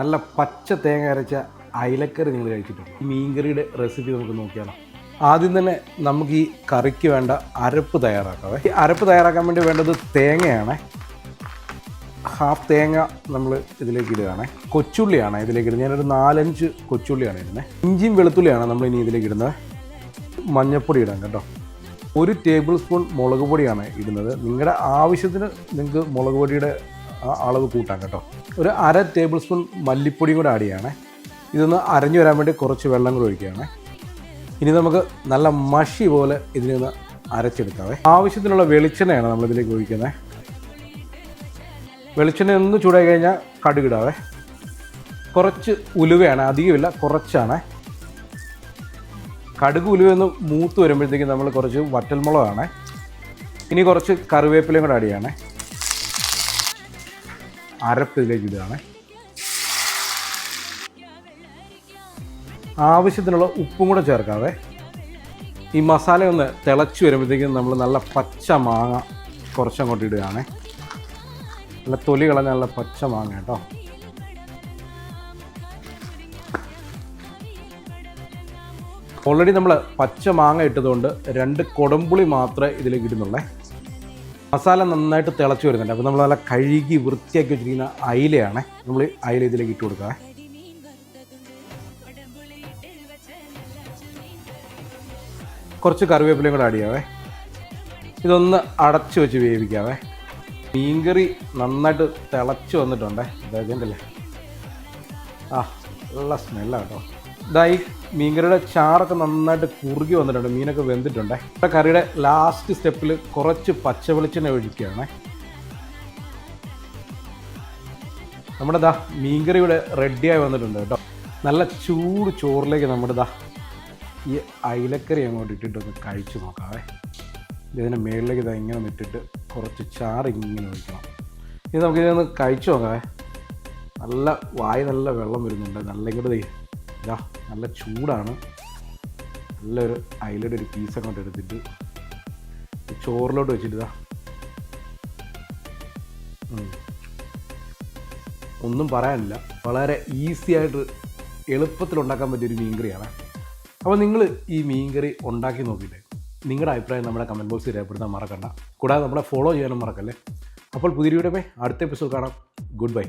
നല്ല പച്ച തേങ്ങ അരച്ച അയലക്കറി നിങ്ങൾ കഴിച്ചിട്ടുണ്ട്. മീൻകറിയുടെ റെസിപ്പി നമുക്ക് നോക്കിയാലോ. ആദ്യം തന്നെ നമുക്ക് ഈ കറിക്ക് വേണ്ട അരപ്പ് തയ്യാറാക്കാം. ഈ അരപ്പ് തയ്യാറാക്കാൻ വേണ്ടി വേണ്ടത് തേങ്ങയാണ്. ഹാഫ് തേങ്ങ നമ്മൾ ഇതിലേക്ക് ഇടുകയാണ്. കൊച്ചുള്ളിയാണ് ഇതിലേക്ക് ഇടുന്നത്. ഞാനൊരു നാലഞ്ച് കൊച്ചുള്ളിയാണ് ഇടുന്നത്. ഇഞ്ചിയും വെളുത്തുള്ളിയാണ് നമ്മൾ ഇനി ഇതിലേക്ക് ഇടുന്നത്. മഞ്ഞൾപ്പൊടി ഇടാം കേട്ടോ. ഒരു ടേബിൾ സ്പൂൺ മുളക് പൊടിയാണ് ഇടുന്നത്. നിങ്ങളുടെ ആവശ്യത്തിന് നിങ്ങൾക്ക് മുളക് പൊടിയുടെ ആ അളവ് കൂട്ടാം കേട്ടോ. ഒരു അര ടേബിൾ സ്പൂൺ മല്ലിപ്പൊടിയും കൂടെ ആഡ് ചെയ്യണേ. ഇതൊന്ന് അരഞ്ഞു വരാൻ വേണ്ടി കുറച്ച് വെള്ളം കൂടെ ഒഴിക്കുകയാണ്. ഇനി നമുക്ക് നല്ല മഷി പോലെ ഇതിനെ ഒന്ന് അരച്ചെടുക്കാവേ. ആവശ്യത്തിനുള്ള വെളിച്ചെണ്ണയാണ് നമ്മളിതിലേക്ക് ഒഴിക്കുന്നത് വെളിച്ചെണ്ണ ഒന്ന് ചൂടായി കഴിഞ്ഞാൽ കടുകിടാവേ കുറച്ച് ഉലുവയാണ് അധികമില്ല കുറച്ചാണ്. കടുക് ഉലുവയൊന്ന് മൂത്ത് വരുമ്പോഴത്തേക്കും നമ്മൾ കുറച്ച് വറ്റൽമുളകാണ്. ഇനി കുറച്ച് കറിവേപ്പിലയും കൂടെ ആഡ് ചെയ്യണേ. അരപ്പ് ഇതിലേക്ക് ഇടുകയാണ്. ആവശ്യത്തിനുള്ള ഉപ്പും കൂടെ ചേർക്കാവേ. ഈ മസാല ഒന്ന് തിളച്ച് വരുമ്പോഴത്തേക്കും നമ്മൾ നല്ല പച്ച മാങ്ങ കുറച്ചങ്ങോട്ട് ഇടുകയാണേ. നല്ല തൊലി കളഞ്ഞ നല്ല പച്ച മാങ്ങ കേട്ടോ. ഓൾറെഡി നമ്മൾ പച്ച മാങ്ങ ഇട്ടതുകൊണ്ട് രണ്ട് കൊടമ്പുളി മാത്രമേ ഇതിലേക്ക് ഇടുന്നുള്ളേ. മസാല നന്നായിട്ട് തിളച്ച് വരുന്നുണ്ട്. അപ്പോൾ നമ്മൾ നല്ല കഴുകി വൃത്തിയാക്കി വെച്ചിരിക്കുന്ന അയിലയാണ് നമ്മൾ അയില ഇതിലേക്ക് ഇട്ട് കൊടുക്കുക. കുറച്ച് കറിവേപ്പിലയും കൂടെ ചെയ്യാവേ. ഇതൊന്ന് അടച്ചു വെച്ച് വേവിക്കാവേ. മീൻകറി നന്നായിട്ട് തിളച്ച് വന്നിട്ടുണ്ടേ. ഇതല്ലേ ആ നല്ല സ്മെല്ലാണ് കേട്ടോ. ഇതാ ഈ മീൻകറിയുടെ ചാറൊക്കെ നന്നായിട്ട് കുറുകി വന്നിട്ടുണ്ട്. മീനൊക്കെ വെന്തിട്ടുണ്ട്. ഇവിടെ കറിയുടെ ലാസ്റ്റ് സ്റ്റെപ്പിൽ കുറച്ച് പച്ച വെളിച്ചെണ്ണ ഒഴിക്കുകയാണ്. നമ്മുടെ ദാ മീൻകറി ഇവിടെ റെഡിയായി വന്നിട്ടുണ്ട് കേട്ടോ. നല്ല ചൂട് ചോറിലേക്ക് നമ്മുടെ ദാ ഈ അയിലക്കറി അങ്ങോട്ട് ഇട്ടിട്ടൊന്ന് കഴിച്ചു നോക്കാവേ. ഇതിന്റെ മേളിലേക്ക് ഇതാ ഇങ്ങനെ ഇട്ടിട്ട് കുറച്ച് ചാറ് ഇങ്ങനെ ഒഴിക്കണം. ഇത് നമുക്കിതൊന്ന് കഴിച്ചു നോക്കാവേ. നല്ല വായ നല്ല വെള്ളം വരുന്നുണ്ട്. നല്ല ഇങ്ങോട്ട് ഇതാ നല്ല ചൂടാണ്. നല്ലൊരു അയിലയുടെ ഒരു പീസ് അങ്ങോട്ട് എടുത്തിട്ട് ചോറിലോട്ട് വെച്ചിട്ട് ഒന്നും പറയാനില്ല. വളരെ ഈസി ആയിട്ട് എളുപ്പത്തിൽ ഉണ്ടാക്കാൻ പറ്റിയൊരു മീൻകറിയാണ്. അപ്പോൾ നിങ്ങൾ ഈ മീൻകറി ഉണ്ടാക്കി നോക്കിയിട്ട്. നിങ്ങളുടെ അഭിപ്രായം നമ്മുടെ കമന്റ് ബോക്സിൽ രേഖപ്പെടുത്താൻ മറക്കണ്ട. കൂടാതെ നമ്മളെ ഫോളോ ചെയ്യാനും മറക്കല്ലേ? അപ്പോൾ പുതിയ വീഡിയോ അടുത്ത എപ്പിസോഡ് കാണാം. Good bye